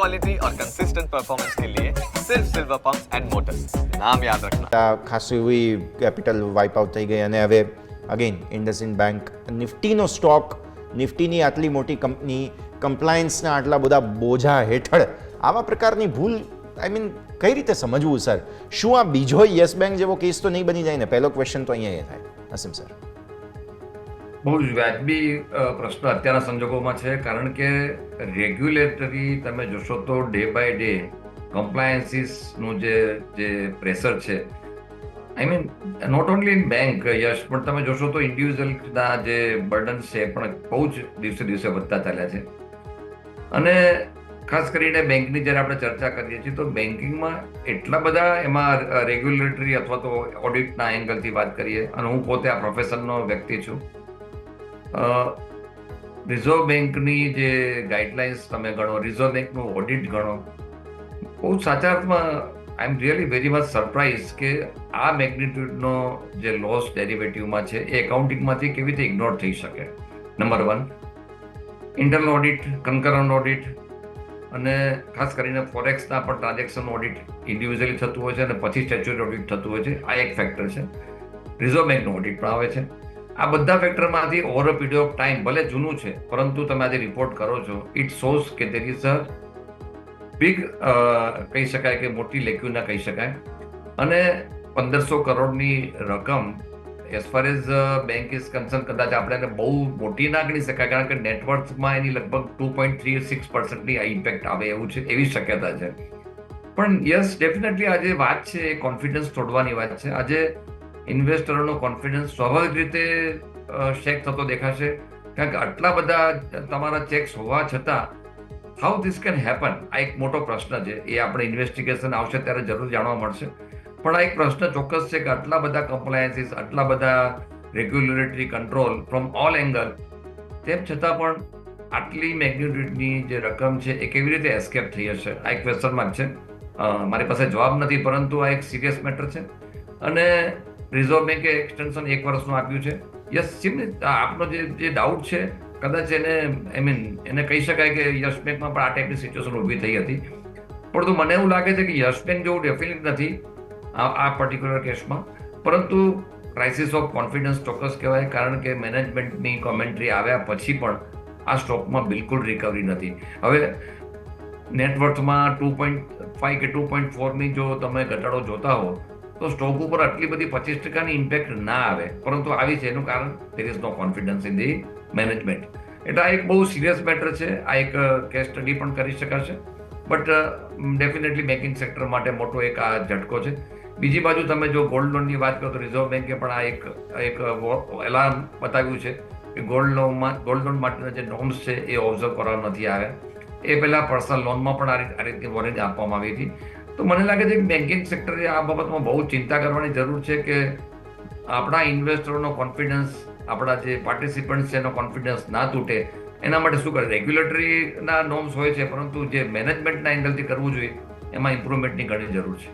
Quality और consistent performance के लिए सिर्फ सिल्वर पंप्स एंड मोटर्स नाम याद रखना આ ખાસી એવી કેપિટલ વાઇપ આઉટ થઈ ગઈ અને હવે અગેન ઇન્ડસઇન્ડ બેંક નિફ્ટીનો સ્ટોક નિફ્ટીની આટલી મોટી કંપની કમ્પ્લાયન્સના આટલા બધા બોજા હેઠળ આવા પ્રકારની ભૂલ આઈ મીન કઈ રીતે સમજવું સર શું આ બીજો યસ બેંક જેવો કેસ તો નહીં બની જાય ને પહેલો ક્વેશ્ચન તો અહીંયા એ થાય અસીમ સર બહુ જ વ્યાજબી પ્રશ્ન અત્યારના સંજોગોમાં છે. કારણ કે રેગ્યુલેટરી તમે જોશો તો ડે બાય ડે કમ્પ્લાયન્સીસનું જે જે પ્રેશર છે. I mean not only in bank Yes, પણ તમે જોશો તો ઇન્ડિવિજ્યુઅલના જે બર્ડન છે એ પણ બહુ જ દિવસે દિવસે વધતા ચાલ્યા છે. અને ખાસ કરીને બેંકની જ્યારે આપણે ચર્ચા કરીએ છીએ તો બેન્કિંગમાં એટલા બધા એમાં રેગ્યુલેટરી અથવા તો ઓડિટના એંગલથી વાત કરીએ. અને હું પોતે આ પ્રોફેશનનો વ્યક્તિ છું. રિઝર્વ બેંકની જે ગાઈડલાઇન્સ તમે ગણો, રિઝર્વ બેંકનું ઓડિટ ગણો, બહુ સાચા અર્થમાં I am really very much surprise કે આ મેગ્નિટ્યુડનો જે લોસ ડેરિવેટિવમાં છે એ એકાઉન્ટિંગમાંથી કેવી રીતે ઇગ્નોર થઈ શકે. Number one, internal audit, concurrent audit અને ખાસ કરીને ફોરેક્સના પણ ટ્રાન્ઝેક્શન ઓડિટ ઇન્ડિવિજ્યુઅલી થતું હોય છે અને પછી સ્ટેચ્યુરી ઓડિટ થતું હોય છે, આ એક ફેક્ટર છે. રિઝર્વ બેંકનું ઓડિટ પણ આવે છે. આ બધા ફેક્ટરમાંથી over a period of time ભલે જૂનું છે, પરંતુ તમે આજે રિપોર્ટ કરો છો ઇટ શોઝ કે દેર ઇઝ અ બિગ કહી શકાય કે મોટી લેક્યુના કહી શકાય. અને પંદરસો કરોડની રકમ as far as bank is concern કદાચ આપણે એને બહુ મોટી ના ગણી શકાય, કારણ કે નેટવર્કમાં એની લગભગ ટુ પોઈન્ટ થ્રી સિક્સ પર્સન્ટની ઇમ્પેક્ટ આવે એવું છે, એવી શક્યતા છે. પણ યસ ડેફિનેટલી આજે વાત છે એ કોન્ફિડન્સ તોડવાની વાત છે. આજે ઇન્વેસ્ટરોનો કોન્ફિડન્સ સ્વાભાવિક રીતે શેક થતો દેખાશે. કારણ કે આટલા બધા તમારા ચેક્સ હોવા છતાં હાઉ ધીસ કેન હેપન આ એક મોટો પ્રશ્ન છે. એ આપણે ઇન્વેસ્ટિગેશન આવશે ત્યારે જરૂર જાણવા મળશે. પણ આ એક પ્રશ્ન ચોક્કસ છે કે આટલા બધા કમ્પ્લાયન્સીસ આટલા બધા regulatory control from all angle તેમ છતાં પણ આટલી મેગ્નિટ્યુડની જે રકમ છે એ કેવી રીતે એસ્કેપ થઈ હશે? આ એક ક્વેશ્ચન માર્ક છે. મારી પાસે જવાબ નથી, પરંતુ આ એક સિરિયસ મેટર છે. અને રિઝર્વ બેન્કે એક્સટેન્શન એક વર્ષનું આપ્યું છે. યસ આપનો જે જે ડાઉટ છે, કદાચ એને આઈ મીન એને કહી શકાય કે યસ બેંકમાં પણ આ ટાઈપની સિચ્યુએશન ઊભી થઈ હતી. પરંતુ મને એવું લાગે છે કે યસ બેંક જેવું ડેફિનેટ નથી આ આ પર્ટિક્યુલર કેસમાં પરંતુ ક્રાઇસિસ ઓફ કોન્ફિડન્સ ચોક્કસ કહેવાય, કારણ કે મેનેજમેન્ટની કોમેન્ટ્રી આવ્યા પછી પણ આ સ્ટોકમાં બિલકુલ રિકવરી નથી. હવે નેટવર્થમાં ટુ પોઈન્ટ ફાઈવ કે ટુ પોઈન્ટ ફોરની જો તમે ઘટાડો જોતા હો તો સ્ટોક ઉપર આટલી બધી પચીસ ટકાની ઇમ્પેક્ટ ના આવે. પરંતુ આવી છે એનું કારણ there is no confidence in the management એટલે આ એક બહુ સિરિયસ મેટર છે. આ એક કેસ સ્ટડી પણ કરી શકાશે. બટ ડેફિનેટલી બેન્કિંગ સેક્ટર માટે મોટો એક આ ઝટકો છે. બીજી બાજુ તમે જો ગોલ્ડ લોનની વાત કરો તો રિઝર્વ બેન્કે પણ આ એક એક એલાર્મ બતાવ્યું છે કે ગોલ્ડ લોનમાં ગોલ્ડ લોન માટેના જે નોર્મ્સ છે એ ઓબ્ઝર્વ કરવા નથી આવ્યા. એ પહેલાં પર્સનલ લોનમાં પણ આ રીત, આ રીતની વોરંટી આપવામાં આવી હતી. તો મને લાગે છે કે બેન્કિંગ સેક્ટરે આ બાબતમાં બહુ ચિંતા કરવાની જરૂર છે કે આપણા ઇન્વેસ્ટરોનો કોન્ફિડન્સ આપણા જે પાર્ટિસિપન્ટ છે એનો કોન્ફિડન્સ ના તૂટે. એના માટે શું કરે? રેગ્યુલેટરીના નોર્મ્સ હોય છે, પરંતુ જે મેનેજમેન્ટના એંગલથી કરવું જોઈએ, એમાં ઇમ્પ્રુવમેન્ટની ઘણી જરૂર છે.